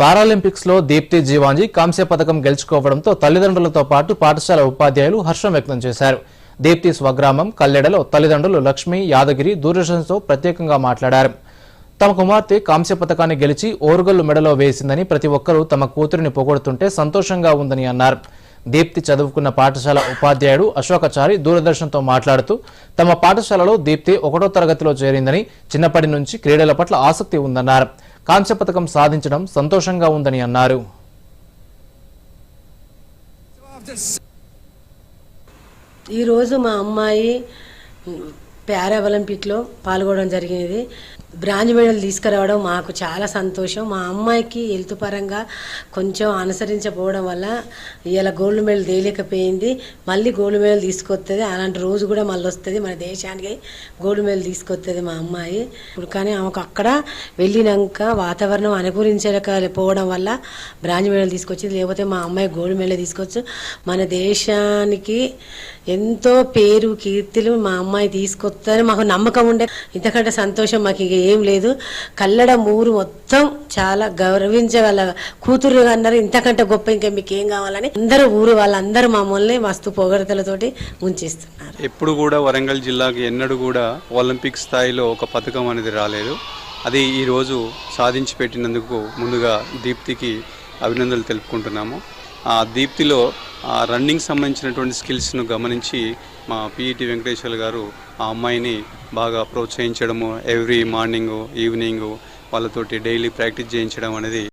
పారాలింపిక్స్లో దీప్తి జీవాంజీ కాంస్య పథకం గెలుచుకోవడంతో తల్లిదండ్రులతో పాటు పాఠశాల ఉపాధ్యాయులు హర్షం వ్యక్తం చేశారు. దీప్తి స్వగ్రామం కల్లెడలో తల్లిదండ్రులు లక్ష్మి యాదగిరి దూరదర్శన్తో ప్రత్యేకంగా మాట్లాడారు. తమ కుమార్తె కాంస్య పథకాన్ని గెలిచి ఓరుగల్లు మెడలో వేసిందని ప్రతి ఒక్కరూ తమ కూతురిని పొగొడుతుంటే సంతోషంగా ఉందని అన్నారు. దీప్తి చదువుకున్న పాఠశాల ఉపాధ్యాయుడు అశోకచారి దూరదర్శన్తో మాట్లాడుతూ తమ పాఠశాలలో దీప్తి ఒకటో తరగతిలో చేరిందని చిన్నప్పటి నుంచి క్రీడల పట్ల ఆసక్తి ఉందన్నారు. కాంస్య పథకం సాధించడం సంతోషంగా ఉందని అన్నారు. ఈరోజు మా అమ్మాయి పారా ఒలింపిక్లో పాల్గొనడం జరిగినది. బ్రాంజ్ మెడల్ తీసుకురావడం మాకు చాలా సంతోషం. మా అమ్మాయికి హెల్త్ పరంగా కొంచెం అనుసరించకపోవడం వల్ల ఇలా గోల్డ్ మెడల్ తేలేకపోయింది. మళ్ళీ గోల్డ్ మెడల్ తీసుకొస్తుంది అలాంటి రోజు కూడా మళ్ళీ వస్తుంది. మన దేశానికి గోల్డ్ మెడల్ తీసుకొస్తుంది మా అమ్మాయి. ఇప్పుడు కానీ ఆమెకు అక్కడ వెళ్ళినాక వాతావరణం అనుకూలించకపోవడం వల్ల బ్రాంజ్ మెడల్ తీసుకొచ్చింది. లేకపోతే మా అమ్మాయి గోల్డ్ మెడల్ తీసుకొచ్చు. మన దేశానికి ఎంతో పేరు కీర్తులు మా అమ్మాయి తీసుకొస్తారని మాకు నమ్మకం ఉండే ఇంతకంటే సంతోషం మాకు ఇక ఏం లేదు. కల్లడ ఊరు మొత్తం చాలా గౌరవించగల కూతురు అన్నారు. ఇంతకంటే గొప్ప ఇంకా మీకు ఏం కావాలని అందరూ ఊరు వాళ్ళందరూ మమ్మల్ని మస్తు పొగడతలతోటి ముంచేస్తున్నారు. ఎప్పుడు కూడా వరంగల్ జిల్లాకి ఎన్నడూ కూడా ఒలింపిక్ స్థాయిలో ఒక పథకం అనేది రాలేదు. అది ఈరోజు సాధించి పెట్టినందుకు ముందుగా దీప్తికి అభినందనలు తెలుపుకుంటున్నాము. దీప్తిలో ఆ రన్నింగ్ సంబంధించినటువంటి స్కిల్స్ను గమనించి మా పిఈటి వెంకటేశ్వర గారు ఆ అమ్మాయిని బాగా ప్రోత్సహించడము ఎవ్రీ మార్నింగ్ ఈవినింగ్ వాళ్ళతోటి డైలీ ప్రాక్టీస్ చేయించడం అనేది